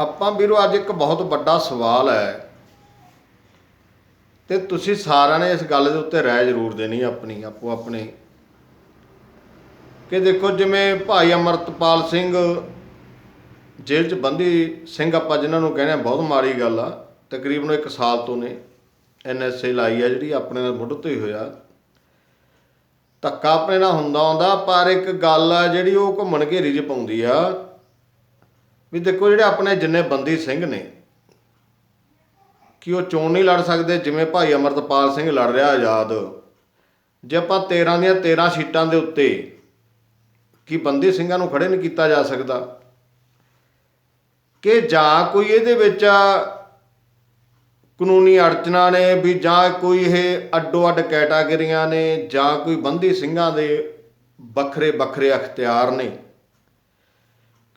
ਆਪਾਂ ਵੀਰੋ ਅੱਜ ਇੱਕ ਬਹੁਤ ਵੱਡਾ ਸਵਾਲ ਹੈ ਤੇ ਤੁਸੀਂ ਸਾਰਿਆਂ ਨੇ ਇਸ ਗੱਲ ਦੇ ਉੱਤੇ ਰਾਏ ਜ਼ਰੂਰ ਦੇਣੀ ਆਪਣੀ, ਆਪੋ ਆਪਣੇ। ਕਿ ਦੇਖੋ ਜਿਵੇਂ ਭਾਈ ਅਮਰਤਪਾਲ ਸਿੰਘ ਜੇਲ੍ਹ 'ਚ ਬੰਦੀ ਸਿੰਘ ਆਪਾਂ ਜਿਨ੍ਹਾਂ ਨੂੰ ਕਹਿੰਦੇ ਆ ਬਹੁਤ ਮਾੜੀ ਗੱਲ ਆ, ਤਕਰੀਬਨ 1 ਸਾਲ ਤੋਂ ਨੇ ਐਨਐਸਏ ਲਾਈ ਆ ਜਿਹੜੀ ਆਪਣੇ ਨਾਲ ਮੁੱਢ ਤੋਂ ਹੀ ਹੋਇਆ। ਧੱਕਾ ਆਪਣੇ ਨਾਲ ਹੁੰਦਾ ਹੁੰਦਾ ਪਰ ਇੱਕ ਗੱਲ ਆ ਜਿਹੜੀ ਉਹ ਘੁੰਮਣ ਘੇਰੀ 'ਚ ਪਾਉਂਦੀ ਆ ਵੀ ਦੇਖੋ ਜਿਹੜੇ ਆਪਣੇ ਜਿੰਨੇ ਬੰਦੀ ਸਿੰਘ ਨੇ, ਕਿ ਉਹ ਚੋਣ ਨਹੀਂ ਲੜ ਸਕਦੇ, ਜਿਵੇਂ ਭਾਈ ਅਮਰਤਪਾਲ ਸਿੰਘ ਲੜ ਰਿਹਾ ਆਜ਼ਾਦ। ਜੇ ਆਪਾਂ 13 ਦੀਆਂ 13 ਸੀਟਾਂ ਦੇ ਉੱਤੇ ਕਿ ਬੰਦੀ ਸਿੰਘਾਂ ਨੂੰ ਖੜੇ ਨਹੀਂ ਕੀਤਾ ਜਾ ਸਕਦਾ, ਕਿ ਜਾਂ ਕੋਈ ਇਹਦੇ ਵਿੱਚ ਕਾਨੂੰਨੀ ਅੜਚਨਾ ਨੇ, ਵੀ ਜਾਂ ਕੋਈ ਇਹ ਅੱਡੋ ਅੱਡ ਕੈਟਾਗਰੀਆਂ ਨੇ, ਜਾਂ ਕੋਈ ਬੰਦੀ ਸਿੰਘਾਂ ਦੇ ਵੱਖਰੇ ਵੱਖਰੇ ਅਖਤਿਆਰ ਨੇ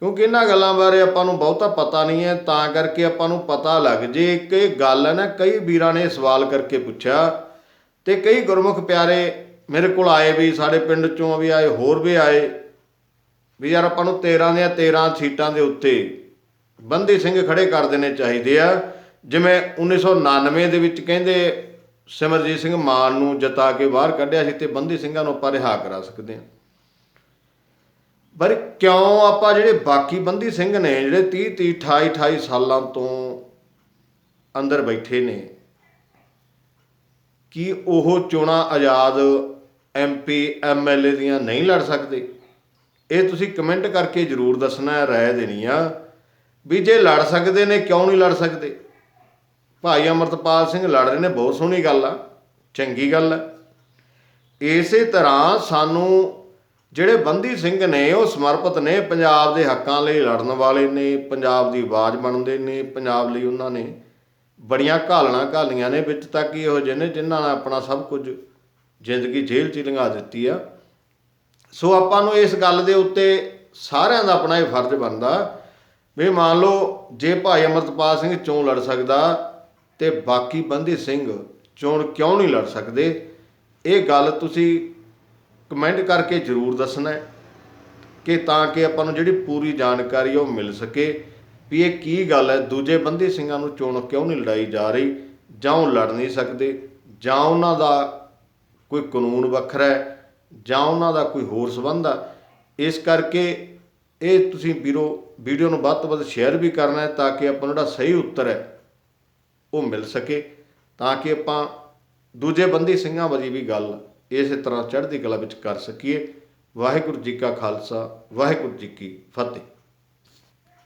ਕਿਉਂਕਿ ਇਹਨਾਂ ਗੱਲਾਂ ਬਾਰੇ ਆਪਾਂ ਨੂੰ ਬਹੁਤਾ ਪਤਾ ਨਹੀਂ ਹੈ, ਤਾਂ ਕਰਕੇ ਆਪਾਂ ਨੂੰ ਪਤਾ ਲੱਗ ਜੇ ਇੱਕ ਗੱਲ ਹੈ ਨਾ, ਕਈ ਵੀਰਾਂ ਨੇ ਸਵਾਲ ਕਰਕੇ ਪੁੱਛਿਆ ਤੇ ਕਈ ਗੁਰਮੁਖ ਪਿਆਰੇ ਮੇਰੇ ਕੋਲ ਆਏ ਵੀ, ਸਾਡੇ ਪਿੰਡ ਚੋਂ ਵੀ ਆਏ, ਹੋਰ ਵੀ ਆਏ ਵੀ ਯਾਰ ਆਪਾਂ ਨੂੰ 13 ਦੀਆਂ 13 ਸੀਟਾਂ ਦੇ ਉੱਤੇ ਬੰਦੀ ਸਿੰਘ ਖੜੇ ਕਰ ਦੇਣੇ ਚਾਹੀਦੇ ਆ। ਜਿਵੇਂ 1999 ਦੇ ਵਿੱਚ ਕਹਿੰਦੇ ਸਿਮਰਜੀਤ ਸਿੰਘ ਮਾਨ ਨੂੰ ਜਤਾ ਕੇ ਬਾਹਰ ਕੱਢਿਆ ਸੀ ਤੇ ਬੰਦੀ ਸਿੰਘਾਂ ਨੂੰ ਆਪਾਂ ਰਿਹਾ ਕਰਾ ਸਕਦੇ ਹਾਂ। ਪਰ ਕਿਉਂ ਆਪਾਂ ਜਿਹੜੇ ਬਾਕੀ ਬੰਦੀ ਸਿੰਘ ਨੇ, ਜਿਹੜੇ 30 30 28 28 ਸਾਲਾਂ ਤੋਂ ਅੰਦਰ ਬੈਠੇ ਨੇ, ਕੀ ਉਹ ਚੋਣਾਂ ਆਜ਼ਾਦ ਐਮਪੀ ਐਮਐਲਏ ਦੀਆਂ ਨਹੀਂ ਲੜ ਸਕਦੇ? ਇਹ ਤੁਸੀਂ ਕਮੈਂਟ ਕਰਕੇ ਜਰੂਰ ਦੱਸਣਾ ਹੈ ਰਾਏ ਦੇਣੀ ਆ, ਵੀ ਜੇ ਲੜ ਸਕਦੇ ਨੇ, ਕਿਉਂ ਨਹੀਂ ਲੜ ਸਕਦੇ? ਭਾਈ ਅਮਰਤਪਾਲ ਸਿੰਘ ਲੜ ਰਹੇ ਨੇ, ਬਹੁਤ ਸੋਹਣੀ ਗੱਲ ਆ, ਚੰਗੀ ਗੱਲ ਹੈ ਇਸੇ ਤਰ੍ਹਾਂ ਸਾਨੂੰ ਜਿਹੜੇ ਬੰਦੀ ਸਿੰਘ ਨੇ, ਉਹ ਸਮਰਪਿਤ ਨੇ, ਪੰਜਾਬ ਦੇ ਹੱਕਾਂ ਲਈ ਲੜਨ ਵਾਲੇ ਨੇ, ਪੰਜਾਬ ਦੀ ਆਵਾਜ਼ ਬਣਦੇ ਨੇ, ਪੰਜਾਬ ਲਈ ਉਹਨਾਂ ਨੇ ਬੜੀਆਂ ਘਾਲਣਾ ਘਾਲੀਆਂ ਨੇ, ਵਿੱਚ ਤੱਕ ਇਹੋ ਜਿਹੇ ਨੇ ਜਿਨ੍ਹਾਂ ਨੇ ਆਪਣਾ ਸਭ ਕੁਝ ਜ਼ਿੰਦਗੀ ਜੇਲ੍ਹ 'ਚ ਹੀ ਲੰਘਾ ਦਿੱਤੀ ਆ। ਸੋ ਆਪਾਂ ਨੂੰ ਇਸ ਗੱਲ ਦੇ ਉੱਤੇ ਸਾਰਿਆਂ ਦਾ ਆਪਣਾ ਇਹ ਫਰਜ਼ ਬਣਦਾ ਵੀ ਮੰਨ ਲਓ ਜੇ ਭਾਈ ਅਮਰਤਪਾਲ ਸਿੰਘ ਚੋਣ ਲੜ ਸਕਦਾ ਤੇ ਬਾਕੀ ਬੰਦੀ ਸਿੰਘ ਚੋਣ ਕਿਉਂ ਨਹੀਂ ਲੜ ਸਕਦੇ? ਇਹ ਗੱਲ ਤੁਸੀਂ ਕਮੈਂਟ ਕਰਕੇ ਜਰੂਰ ਦੱਸਣਾ ਹੈ ਕਿ ਤਾਂ ਕਿ ਆਪਾਂ ਨੂੰ ਜਿਹੜੀ ਪੂਰੀ ਜਾਣਕਾਰੀ ਉਹ ਮਿਲ ਸਕੇ ਵੀ ਇਹ ਕੀ ਗੱਲ ਹੈ, ਦੂਜੇ ਬੰਦੀ ਸਿੰਘਾਂ ਨੂੰ ਚੋਣ ਕਿਉਂ ਨਹੀਂ ਲੜਾਈ ਜਾ ਰਹੀ, ਜਾਂ ਉਹ ਲੜ ਨਹੀਂ ਸਕਦੇ, ਜਾਂ ਉਹਨਾਂ ਦਾ ਕੋਈ ਕਾਨੂੰਨ ਵੱਖਰਾ ਹੈ, ਜਾਂ ਉਹਨਾਂ ਦਾ ਕੋਈ ਹੋਰ ਸਬੰਧ ਆ। ਇਸ ਕਰਕੇ ਇਹ ਤੁਸੀਂ ਵੀਰੋ, ਵੀਡੀਓ ਨੂੰ ਵੱਧ ਤੋਂ ਵੱਧ ਸ਼ੇਅਰ ਵੀ ਕਰਨਾ ਹੈ ਤਾਂ ਕਿ ਆਪਾਂ ਨੂੰ ਜਿਹੜਾ ਸਹੀ ਉੱਤਰ ਹੈ, ਉਹ ਮਿਲ ਸਕੇ, ਤਾਂ ਕਿ ਆਪਾਂ ਦੂਜੇ ਬੰਦੀ ਸਿੰਘਾਂ ਵਾਲੀ ਵੀ ਗੱਲ ਇਸੇ ਤਰ੍ਹਾਂ ਚੜ੍ਹਦੀ ਕਲਾ ਵਿੱਚ ਕਰ ਸਕੀਏ। ਵਾਹਿਗੁਰੂ ਜੀ ਕਾ ਖਾਲਸਾ, ਵਾਹਿਗੁਰੂ ਜੀ ਕੀ ਫਤਿਹ।